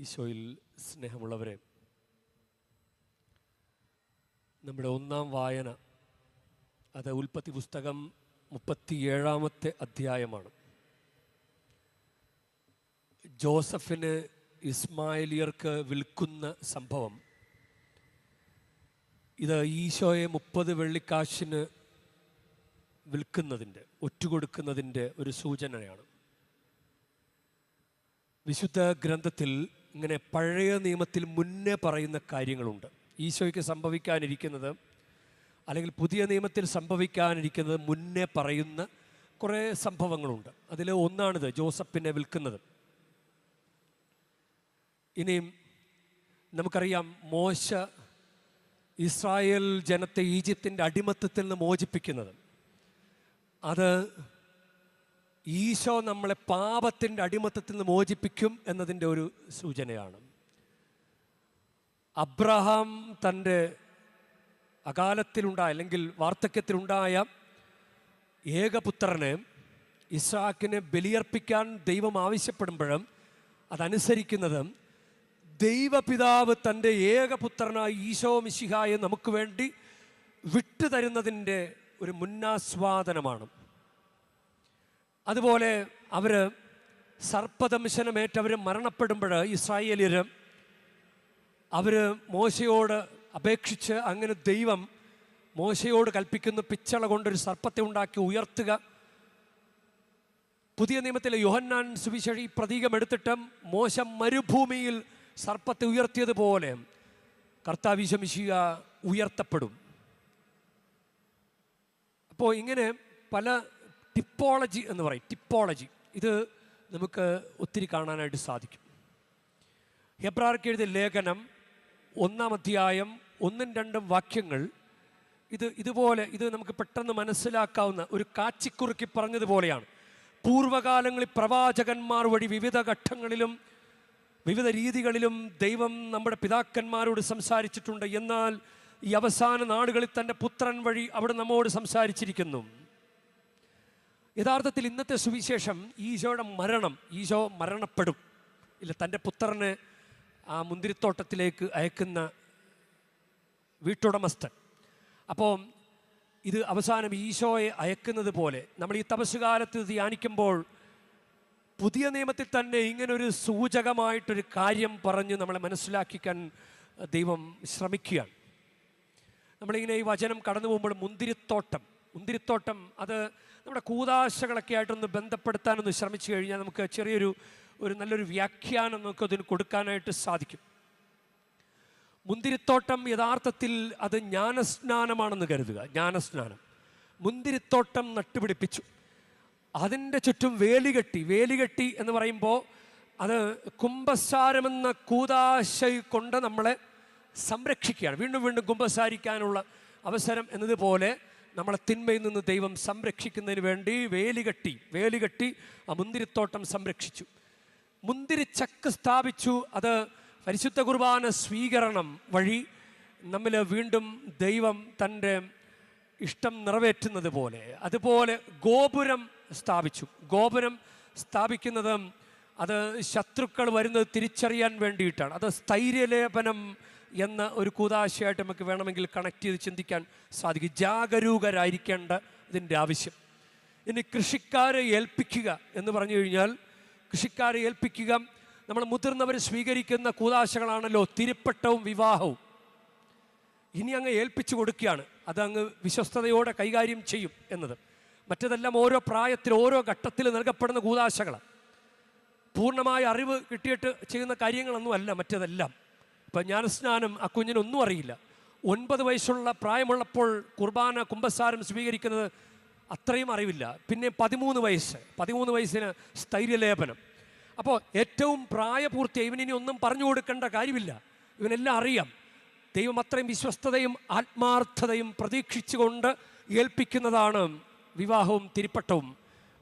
ഈശോയിൽ സ്നേഹമുള്ളവരെ നമ്മുടെ ഒന്നാം വായന അത് ഉൽപ്പത്തി പുസ്തകം മുപ്പത്തിയേഴാമത്തെ അധ്യായമാണ്. ജോസഫിന് ഇസ്മായിലിയർക്ക് വിൽക്കുന്ന സംഭവം. ഇത് ഈശോയെ മുപ്പത് വെള്ളിക്കാശിന് വിൽക്കുന്നതിന്റെ ഒറ്റുകൊടുക്കുന്നതിന്റെ ഒരു സൂചനയാണ്. വിശുദ്ധ ഗ്രന്ഥത്തിൽ ഇങ്ങനെ പഴയ നിയമത്തിൽ മുന്നേ പറയുന്ന കാര്യങ്ങളുണ്ട്. ഈശോയ്ക്ക് സംഭവിക്കാനിരിക്കുന്നത് അല്ലെങ്കിൽ പുതിയ നിയമത്തിൽ സംഭവിക്കാനിരിക്കുന്നത് മുന്നേ പറയുന്ന കുറേ സംഭവങ്ങളുണ്ട്. അതിൽ ഒന്നാണിത് ജോസഫിനെ വിൽക്കുന്നത്. ഇനിയും നമുക്കറിയാം മോശ ഇസ്രായേൽ ജനത്തെ ഈജിപ്തിന്റെ അടിമത്തത്തിൽ നിന്ന് മോചിപ്പിക്കുന്നത്. അത് ഈശോ നമ്മളെ പാപത്തിന്റെ അടിമത്തത്തിൽ നിന്ന് മോചിപ്പിക്കും എന്നതിന്റെ ഒരു സൂചനയാണ്. അബ്രഹാം തന്റെ അകാലത്തിലുണ്ടായ അല്ലെങ്കിൽ വാർദ്ധക്യത്തിലുണ്ടായ ഏകപുത്രനെ ഇസാക്കിനെ ബലിയർപ്പിക്കാൻ ദൈവം ആവശ്യപ്പെടുമ്പോഴും അതനുസരിക്കുന്നത് ദൈവപിതാവ് തന്റെ ഏകപുത്രനായ ഈശോ മിശിഹായെ നമുക്ക് വേണ്ടി വിട്ടുതരുന്നതിന്റെ ഒരു മുന്നാസ്വാദനമാണ്. അതുപോലെ അവർ സർപ്പദംശനമേറ്റവർ മരണപ്പെടുമ്പോൾ ഇസ്രായേലിയർ അവർ മോശയോട് അപേക്ഷിച്ച് അങ്ങനെ ദൈവം മോശയോട് കൽപ്പിക്കുന്നു പിച്ചള കൊണ്ടൊരു സർപ്പത്തെ ഉണ്ടാക്കി ഉയർത്തുക. പുതിയ നിയമത്തിലെ യോഹന്നാൻ സുവിശേഷി പ്രതീകം എടുത്തിട്ട് മോശം മരുഭൂമിയിൽ സർപ്പത്തെ ഉയർത്തിയതുപോലെ കർത്താവിശമിശിക ഉയർത്തപ്പെടും. അപ്പോൾ ഇങ്ങനെ പല ടിപ്പോളജി എന്ന് പറയും. ടിപ്പോളജി ഇത് നമുക്ക് ഒത്തിരി കാണാനായിട്ട് സാധിക്കും. ഹെബ്രാർക്ക് എഴുതിയ ലേഖനം ഒന്നാം അധ്യായം ഒന്നും രണ്ടും വാക്യങ്ങൾ ഇത് ഇതുപോലെ ഇത് നമുക്ക് പെട്ടെന്ന് മനസ്സിലാക്കാവുന്ന ഒരു കാച്ചിക്കുറുക്കി പറഞ്ഞതുപോലെയാണ്. പൂർവകാലങ്ങളിൽ പ്രവാചകന്മാർ വഴി വിവിധ ഘട്ടങ്ങളിലും വിവിധ രീതികളിലും ദൈവം നമ്മുടെ പിതാക്കന്മാരോട് സംസാരിച്ചിട്ടുണ്ട്. എന്നാൽ ഈ അവസാന നാടുകളിൽ തന്റെ പുത്രൻ വഴി അവിടെ നമ്മോട് സംസാരിച്ചിരിക്കുന്നു. യഥാർത്ഥത്തിൽ ഇന്നത്തെ സുവിശേഷം ഈശോയുടെ മരണം ഈശോ മരണപ്പെടും. ഇല്ല തന്റെ പുത്രനെ ആ മുന്തിരിത്തോട്ടത്തിലേക്ക് അയക്കുന്ന വീട്ടുടമസ്ഥൻ. അപ്പോൾ ഇത് അവസാനം ഈശോയെ അയക്കുന്നത് പോലെ നമ്മൾ ഈ തപസ്സുകാലത്ത് ധ്യാനിക്കുമ്പോൾ പുതിയ നിയമത്തിൽ തന്നെ ഇങ്ങനൊരു സൂചകമായിട്ടൊരു കാര്യം പറഞ്ഞ് നമ്മളെ മനസ്സിലാക്കിക്കാൻ ദൈവം ശ്രമിക്കുകയാണ്. നമ്മളിങ്ങനെ ഈ വചനം കടന്നു പോകുമ്പോൾ മുന്തിരിത്തോട്ടം മുന്തിരിത്തോട്ടം അത് നമ്മുടെ കൂതാശകളൊക്കെ ആയിട്ടൊന്ന് ബന്ധപ്പെടുത്താനൊന്ന് ശ്രമിച്ചു കഴിഞ്ഞാൽ നമുക്ക് ചെറിയൊരു ഒരു നല്ലൊരു വ്യാഖ്യാനം നമുക്ക് അതിന് കൊടുക്കാനായിട്ട് സാധിക്കും. മുന്തിരിത്തോട്ടം യഥാർത്ഥത്തിൽ അത് ജ്ഞാനസ്നാനമാണെന്ന് കരുതുക. ജ്ഞാനസ്നാനം. മുന്തിരിത്തോട്ടം നട്ടുപിടിപ്പിച്ചു. അതിന്റെ ചുറ്റും വേലികെട്ടി. വേലികെട്ടി എന്ന് പറയുമ്പോൾ അത് കുംഭസാരമെന്ന കൂതാശ കൊണ്ട് നമ്മളെ സംരക്ഷിക്കുകയാണ്. വീണ്ടും വീണ്ടും കുംഭസാരിക്കാനുള്ള അവസരം എന്നതുപോലെ നമ്മളെ തിന്മയിൽ നിന്ന് ദൈവം സംരക്ഷിക്കുന്നതിന് വേണ്ടി വേലികെട്ടി വേലികെട്ടി ആ മുന്തിരിത്തോട്ടം സംരക്ഷിച്ചു. മുന്തിരിച്ചക്ക് സ്ഥാപിച്ചു. അത് പരിശുദ്ധ കുർബാന സ്വീകരണം വഴി നമ്മൾ വീണ്ടും ദൈവം തന്റെ ഇഷ്ടം നിറവേറ്റുന്നത് പോലെ അതുപോലെ ഗോപുരം സ്ഥാപിച്ചു. ഗോപുരം സ്ഥാപിക്കുന്നത് അത് ശത്രുക്കൾ വരുന്നത് തിരിച്ചറിയാൻ വേണ്ടിയിട്ടാണ്. അത് സ്ഥൈര്യലേപനം എന്ന ഒരു കൂതാശയായിട്ട് നമുക്ക് വേണമെങ്കിൽ കണക്ട് ചെയ്ത് ചിന്തിക്കാൻ സാധിക്കും. ജാഗരൂകരായിരിക്കേണ്ട ഇതിന്റെ ആവശ്യം. ഇനി കൃഷിക്കാരെ ഏൽപ്പിക്കുക എന്ന് പറഞ്ഞു കഴിഞ്ഞാൽ കൃഷിക്കാരെ ഏൽപ്പിക്കുക നമ്മൾ മുതിർന്നവർ സ്വീകരിക്കുന്ന കൂതാശകളാണല്ലോ തിരുപ്പട്ടവും വിവാഹവും. ഇനി അങ്ങ് ഏൽപ്പിച്ചു കൊടുക്കുകയാണ്. അത് അങ്ങ് വിശ്വസ്തയോടെ കൈകാര്യം ചെയ്യും എന്നത്. മറ്റതെല്ലാം ഓരോ പ്രായത്തിൽ ഓരോ ഘട്ടത്തിൽ നൽകപ്പെടുന്ന കൂതാശകളാണ്. പൂർണമായ അറിവ് കിട്ടിയിട്ട് ചെയ്യുന്ന കാര്യങ്ങളൊന്നുമല്ല മറ്റതെല്ലാം. ഇപ്പം ജ്ഞാനസ്നാനം ആ കുഞ്ഞിനൊന്നും അറിയില്ല. ഒൻപത് വയസ്സുള്ള പ്രായമുള്ളപ്പോൾ കുർബാന കുംഭസാരം സ്വീകരിക്കുന്നത് അത്രയും അറിവില്ല. പിന്നെ പതിമൂന്ന് വയസ്സ്. പതിമൂന്ന് വയസ്സിന് സ്ഥൈര്യലേപനം. അപ്പോൾ ഏറ്റവും പ്രായപൂർത്തി ഇവനിനി ഒന്നും പറഞ്ഞു കൊടുക്കേണ്ട കാര്യമില്ല. ഇവനെല്ലാം അറിയാം. ദൈവം അത്രയും വിശ്വസ്തതയും ആത്മാർത്ഥതയും പ്രതീക്ഷിച്ചുകൊണ്ട് ഏൽപ്പിക്കുന്നതാണ് വിവാഹവും തിരിപ്പട്ടവും.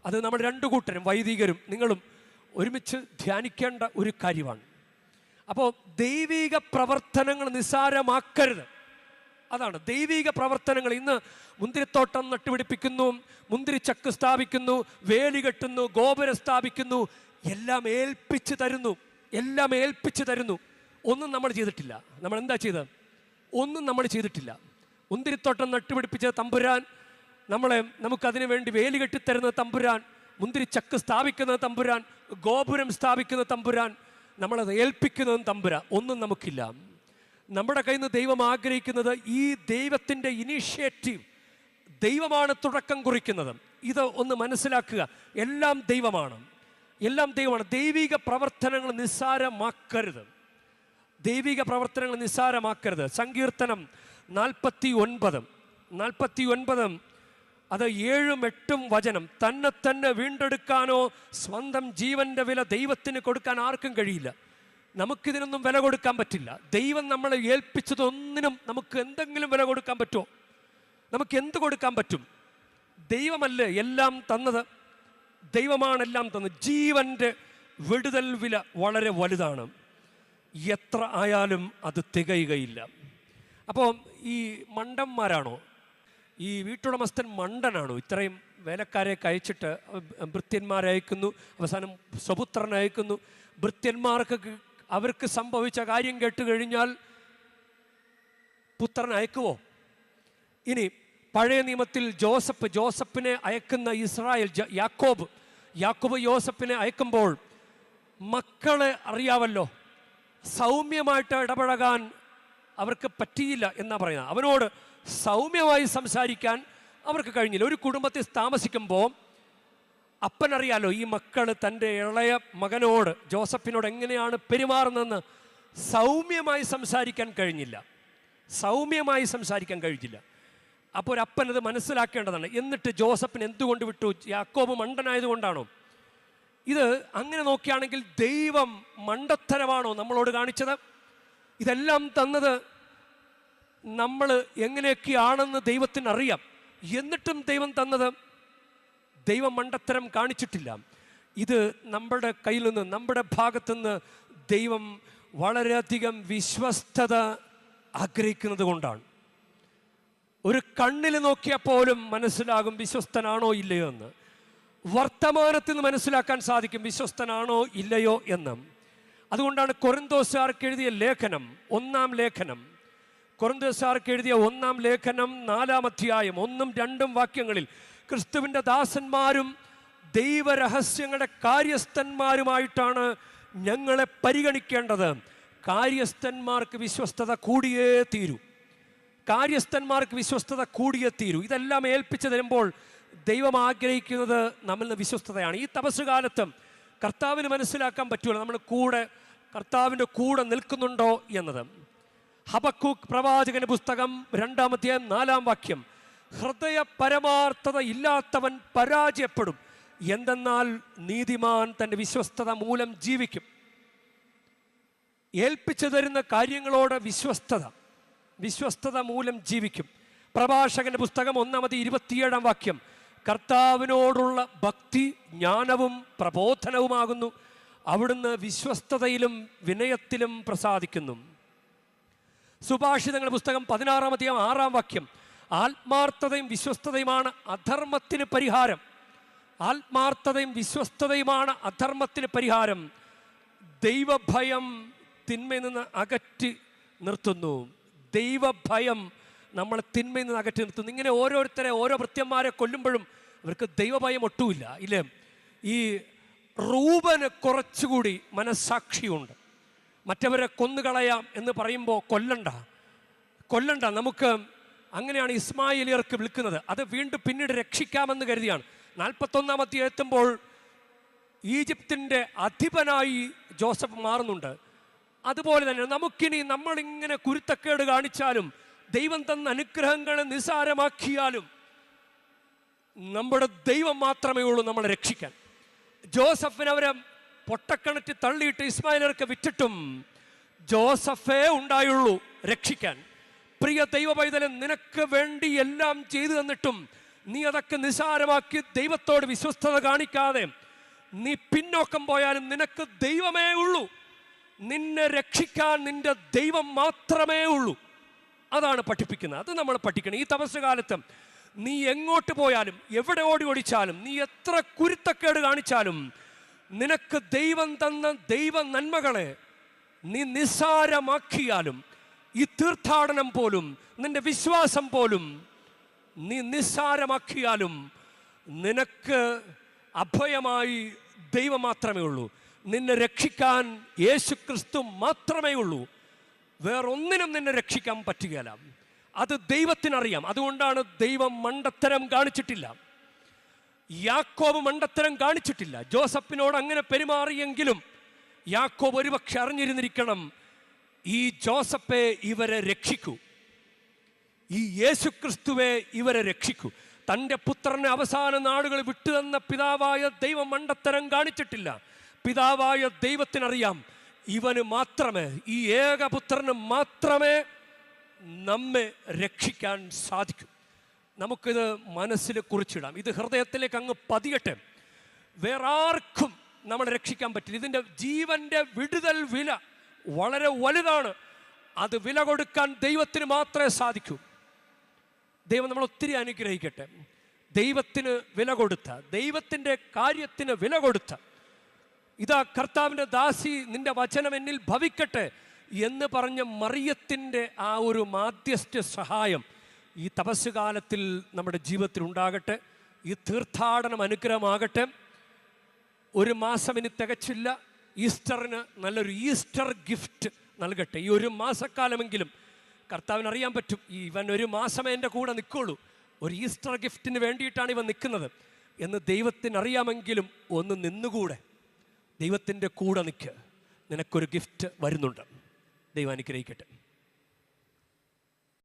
അത് നമ്മൾ രണ്ടു കൂട്ടരും വൈദികരും നിങ്ങളും ഒരുമിച്ച് ധ്യാനിക്കേണ്ട ഒരു കാര്യമാണ്. അപ്പോൾ ദൈവിക പ്രവർത്തനങ്ങൾ നിസ്സാരമാക്കരുത്. അതാണ് ദൈവിക പ്രവർത്തനങ്ങൾ ഇന്ന് മുന്തിരിത്തോട്ടം നട്ടുപിടിപ്പിക്കുന്നു മുന്തിരിച്ചക്ക് സ്ഥാപിക്കുന്നു വേലി കെട്ടുന്നു ഗോപുരം സ്ഥാപിക്കുന്നു എല്ലാം ഏൽപ്പിച്ചു തരുന്നു എല്ലാം ഏൽപ്പിച്ചു തരുന്നു. ഒന്നും നമ്മൾ ചെയ്തിട്ടില്ല. നമ്മൾ എന്താ ചെയ്തത്? ഒന്നും നമ്മൾ ചെയ്തിട്ടില്ല. മുന്തിരിത്തോട്ടം നട്ടുപിടിപ്പിച്ച തമ്പുരാൻ നമ്മളെ നമുക്കതിനു വേണ്ടി വേലി കെട്ടിത്തരുന്ന തമ്പുരാൻ മുന്തിരിച്ചക്ക് സ്ഥാപിക്കുന്ന തമ്പുരാൻ ഗോപുരം സ്ഥാപിക്കുന്ന തമ്പുരാൻ നമ്മളത് ഏൽപ്പിക്കുന്നതും തമ്പുര. ഒന്നും നമുക്കില്ല. നമ്മുടെ കയ്യിൽ നിന്ന് ദൈവം ആഗ്രഹിക്കുന്നത് ഈ ദൈവത്തിന്റെ ഇനീഷ്യേറ്റീവ് ദൈവമാണ് തുടക്കം കുറിക്കുന്നത്. ഇത് ഒന്ന് മനസ്സിലാക്കുക. എല്ലാം ദൈവമാണ്. എല്ലാം ദൈവമാണ്. ദൈവിക പ്രവർത്തനങ്ങൾ നിസ്സാരമാക്കരുത്. ദൈവിക പ്രവർത്തനങ്ങൾ നിസ്സാരമാക്കരുത്. സങ്കീർത്തനം നാൽപ്പത്തി ഒൻപത് നാൽപ്പത്തി ഒൻപത് അത് ഏഴും എട്ടും വചനം. തന്നെ തന്നെ വീണ്ടെടുക്കാനോ സ്വന്തം ജീവന്റെ വില ദൈവത്തിന് കൊടുക്കാൻ ആർക്കും കഴിയില്ല. നമുക്കിതിനൊന്നും വില കൊടുക്കാൻ പറ്റില്ല. ദൈവം നമ്മളെ ഏൽപ്പിച്ചതൊന്നിനും നമുക്ക് എന്തെങ്കിലും വില കൊടുക്കാൻ പറ്റുമോ? നമുക്ക് എന്ത് കൊടുക്കാൻ പറ്റും? ദൈവമല്ലേ എല്ലാം തന്നത്? ദൈവമാണ് എല്ലാം തന്നത്. ജീവന്റെ വിടുതൽ വില വളരെ വലുതാണ്. എത്ര ആയാലും അത് തികയുകയില്ല. അപ്പോൾ ഈ മണ്ടന്മാരാണോ? ഈ വീട്ടുടമസ്ഥൻ മണ്ടനാണോ? ഇത്രയും വേലക്കാരെ കഴിച്ചിട്ട് ഭൃത്യന്മാരെ അയക്കുന്നു അവസാനം സ്വപുത്രനെ അയക്കുന്നു. ഭൃത്യന്മാർക്ക് അവർക്ക് സംഭവിച്ച കാര്യം കേട്ട് കഴിഞ്ഞാൽ പുത്രൻ അയക്കുവോ? ഇനി പഴയ നിയമത്തിൽ ജോസഫ് ജോസഫിനെ അയക്കുന്ന ഇസ്രായേൽ യാക്കോബ് യാക്കോബ് ജോസഫിനെ അയക്കുമ്പോൾ മക്കളെ അറിയാവല്ലോ സൗമ്യമായിട്ട് ഇടപഴകാൻ അവർക്ക് പറ്റിയില്ല എന്നാ പറയുന്നത്. അവനോട് സൗമ്യമായി സംസാരിക്കാൻ അവർക്ക് കഴിഞ്ഞില്ല. ഒരു കുടുംബത്തിൽ താമസിക്കുമ്പോൾ അപ്പനറിയാലോ ഈ മക്കൾ തന്റെ ഇളയ മകനോട് ജോസഫിനോട് എങ്ങനെയാണ് പെരുമാറുന്നതെന്ന് സൗമ്യമായി സംസാരിക്കാൻ കഴിഞ്ഞില്ല. സൗമ്യമായി സംസാരിക്കാൻ കഴിഞ്ഞില്ല. അപ്പോൾ ഒരു അപ്പൻ അത് മനസ്സിലാക്കേണ്ടതാണ്. എന്നിട്ട് ജോസഫിന് എന്തുകൊണ്ട് വിട്ടു? യാക്കോബ് മണ്ടനായതുകൊണ്ടാണോ? ഇത് അങ്ങനെ നോക്കുകയാണെങ്കിൽ ദൈവം മണ്ടത്തരമാണോ നമ്മളോട് കാണിച്ചത്? ഇതെല്ലാം തന്നത് നമ്മൾ എങ്ങനെയൊക്കെയാണെന്ന് ദൈവത്തിന് അറിയാം എന്നിട്ടും ദൈവം തന്നത് ദൈവം മണ്ടത്തരം കാണിച്ചിട്ടില്ല. ഇത് നമ്മുടെ കയ്യിൽ നിന്ന് നമ്മുടെ ഭാഗത്തു നിന്ന് ദൈവം വളരെയധികം വിശ്വസ്തത ആഗ്രഹിക്കുന്നത് കൊണ്ടാണ്. ഒരു കണ്ണിൽ നോക്കിയാൽ പോലും മനസ്സിലാകും വിശ്വസ്തനാണോ ഇല്ലയോ എന്ന്. വർത്തമാനത്തിൽ നിന്ന് മനസ്സിലാക്കാൻ സാധിക്കും വിശ്വസ്തനാണോ ഇല്ലയോ എന്ന്. അതുകൊണ്ടാണ് കൊരന്തോസുകാർക്ക് എഴുതിയ ലേഖനം ഒന്നാം ലേഖനം. കൊറിന്തോസാർക്ക് എഴുതിയ ഒന്നാം ലേഖനം നാലാം അധ്യായം ഒന്നും രണ്ടും വാക്യങ്ങളിൽ ക്രിസ്തുവിന്റെ ദാസന്മാരും ദൈവരഹസ്യങ്ങളുടെ കാര്യസ്ഥന്മാരുമായിട്ടാണ് ഞങ്ങളെ പരിഗണിക്കേണ്ടത്. കാര്യസ്ഥന്മാർക്ക് വിശ്വസ്തത കൂടിയേ തീരൂ. കാര്യസ്ഥന്മാർക്ക് വിശ്വസ്തത കൂടിയേ തീരൂ. ഇതെല്ലാം ഏൽപ്പിച്ചു തരുമ്പോൾ ദൈവം ആഗ്രഹിക്കുന്നത് നമ്മൾ വിശ്വസ്തതയാണ്. ഈ തപസ്സുകാലത്തും കർത്താവിന് മനസ്സിലാക്കാൻ പറ്റുമല്ലോ നമ്മൾ കൂടെ കർത്താവിന്റെ കൂടെ നിൽക്കുന്നുണ്ടോ എന്നത്. ഹബക്കൂക്ക് പ്രവാചകന് പുസ്തകം രണ്ടാമത്തെ നാലാം വാക്യം. ഹൃദയ പരമാർത്ഥത ഇല്ലാത്തവൻ പരാജയപ്പെടും. എന്തെന്നാൽ നീതിമാൻ തന്റെ വിശ്വസ്തത മൂലം ജീവിക്കും. ഏൽപ്പിച്ചു തരുന്ന കാര്യങ്ങളോട് വിശ്വസ്തത വിശ്വസ്തത മൂലം ജീവിക്കും. പ്രഭാഷകന്റെ പുസ്തകം ഒന്നാമത് ഇരുപത്തിയേഴാം വാക്യം. കർത്താവിനോടുള്ള ഭക്തി ജ്ഞാനവും പ്രബോധനവുമാകുന്നു. അവിടുന്ന് വിശ്വസ്തതയിലും വിനയത്തിലും പ്രസാദിക്കുന്നു. സുഭാഷിതങ്ങളുടെ പുസ്തകം പതിനാറാമധികം ആറാം വാക്യം. ആത്മാർത്ഥതയും വിശ്വസ്തതയുമാണ് അധർമ്മത്തിന് പരിഹാരം. ആത്മാർത്ഥതയും വിശ്വസ്തതയുമാണ് അധർമ്മത്തിന് പരിഹാരം. ദൈവഭയം തിന്മയിൽ നിന്ന് അകറ്റി നിർത്തുന്നു. ദൈവഭയം നമ്മളെ തിന്മയിൽ നിന്ന് അകറ്റി നിർത്തുന്നു. ഇങ്ങനെ ഓരോരുത്തരെ ഓരോ ഭൃത്യന്മാരെ കൊല്ലുമ്പോഴും അവർക്ക് ദൈവഭയം ഒട്ടുമില്ല ഇല്ലേ? ഈ റൂപന് കുറച്ചുകൂടി മനസ്സാക്ഷിയുണ്ട്. മറ്റവരെ കൊന്നുകളയാം എന്ന് പറയുമ്പോൾ കൊല്ലണ്ട. കൊല്ലണ്ട. നമുക്ക് അങ്ങനെയാണ് ഇസ്മായിലിയർക്ക് വിളിക്കുന്നത് അത് വീണ്ടും പിന്നീട് രക്ഷിക്കാമെന്ന് കരുതിയാണ്. നാൽപ്പത്തൊന്നാമത്തെ എത്തുമ്പോൾ ഈജിപ്തിന്റെ അധിപനായി ജോസഫ് മാറുന്നുണ്ട്. അതുപോലെ തന്നെ നമുക്കിനി നമ്മളിങ്ങനെ കുരുത്തക്കേട് കാണിച്ചാലും ദൈവം തന്ന അനുഗ്രഹങ്ങളെ നിസാരമാക്കിയാലും നമ്മുടെ ദൈവം മാത്രമേ ഉള്ളൂ നമ്മളെ രക്ഷിക്കാൻ. ജോസഫിന് അവരെ പൊട്ടക്കിണറ്റി തള്ളിയിട്ട് ഇസ്മായിലർക്ക് വിറ്റിട്ടും ജോസഫേ ഉണ്ടായുള്ളൂ രക്ഷിക്കാൻ. പ്രിയ ദൈവ പൈതലൻ നിനക്ക് വേണ്ടി എല്ലാം ചെയ്തു തന്നിട്ടും നീ അതൊക്കെ നിസാരമാക്കി ദൈവത്തോട് വിശ്വസ്തത കാണിക്കാതെ നീ പിന്നോക്കം പോയാലും നിനക്ക് ദൈവമേ ഉള്ളൂ. നിന്നെ രക്ഷിക്കാൻ നിന്റെ ദൈവം മാത്രമേ ഉള്ളൂ. അതാണ് പഠിപ്പിക്കുന്നത്. അത് നമ്മൾ പഠിക്കണം. ഈ തപസ് കാലത്ത് നീ എങ്ങോട്ട് പോയാലും എവിടെ ഓടി ഓടിച്ചാലും നീ എത്ര കുരുത്തക്കേട് കാണിച്ചാലും നിനക്ക് ദൈവം തന്ന ദൈവ നന്മകളെ നീ നിസ്സാരമാക്കിയാലും ഈ തീർത്ഥാടനം പോലും നിന്റെ വിശ്വാസം പോലും നീ നിസ്സാരമാക്കിയാലും നിനക്ക് അഭയമായി ദൈവം മാത്രമേ ഉള്ളൂ. നിന്നെ രക്ഷിക്കാൻ യേശു ക്രിസ്തു മാത്രമേ ഉള്ളൂ. വേറൊന്നിനും നിന്നെ രക്ഷിക്കാൻ പറ്റുകയില്ല. അത് ദൈവത്തിനറിയാം. അതുകൊണ്ടാണ് ദൈവം മണ്ടത്തരം കാണിച്ചിട്ടില്ല. യാക്കോബ് മണ്ടത്തരം കാണിച്ചിട്ടില്ല. ജോസഫിനോട് അങ്ങനെ പെരുമാറിയെങ്കിലും യാക്കോബ് ഒരുപക്ഷെ അറിഞ്ഞിരുന്നിരിക്കണം ഈ ജോസഫെ ഇവരെ രക്ഷിക്കൂ. ഈ യേശു ക്രിസ്തുവെ ഇവരെ രക്ഷിക്കൂ. തന്റെ പുത്രനെ അവസാന നാടുകൾ വിട്ടുതന്ന പിതാവായ ദൈവം മണ്ടത്തരം കാണിച്ചിട്ടില്ല. പിതാവായ ദൈവത്തിനറിയാം ഇവന് മാത്രമേ ഈ ഏകപുത്രന് മാത്രമേ നമ്മെ രക്ഷിക്കാൻ സാധിക്കൂ. നമുക്കിത് മനസ്സിൽ കുറിച്ചിടാം. ഇത് ഹൃദയത്തിലേക്ക് അങ്ങ് പതിയട്ടെ. വേറെ ആർക്കും നമ്മളെ രക്ഷിക്കാൻ പറ്റില്ല. ഇതിന്റെ ജീവന്റെ വിടുതൽ വില വളരെ വലുതാണ്. അത് വില കൊടുക്കാൻ ദൈവത്തിന് മാത്രമേ സാധിക്കൂ. ദൈവം നമ്മൾ ഒത്തിരി അനുഗ്രഹിക്കട്ടെ. ദൈവത്തിന് വില കൊടുത്ത ദൈവത്തിന്റെ കാര്യത്തിന് വില കൊടുത്ത ഇതാ കർത്താവിന്റെ ദാസി നിന്റെ വചനം എന്നിൽ ഭവിക്കട്ടെ എന്ന് പറഞ്ഞ മറിയത്തിന്റെ ആ ഒരു മാധ്യസ്ഥ സഹായം ഈ തപസ്സുകാലത്തിൽ നമ്മുടെ ജീവിതത്തിൽ ഉണ്ടാകട്ടെ ഈ തീർത്ഥാടനം അനുഗ്രഹമാകട്ടെ. ഒരു മാസം ഇനി തികച്ചില്ല ഈസ്റ്ററിന് നല്ലൊരു ഈസ്റ്റർ ഗിഫ്റ്റ് നൽകട്ടെ. ഈ ഒരു മാസക്കാലമെങ്കിലും കർത്താവിന് അറിയാൻ പറ്റും ഇവൻ ഒരു മാസമേ എന്റെ കൂടെ നിൽക്കുള്ളൂ. ഒരു ഈസ്റ്റർ ഗിഫ്റ്റിന് വേണ്ടിയിട്ടാണ് ഇവൻ നിൽക്കുന്നത്. എന്ന് ദൈവത്തിന് അറിയാമെങ്കിലും ഒന്ന് നിന്നുകൂടെ. ദൈവത്തിന്റെ കൂടെ നിൽക്ക്. നിനക്കൊരു ഗിഫ്റ്റ് വരുന്നുണ്ട്. ദൈവം അനുഗ്രഹിക്കട്ടെ.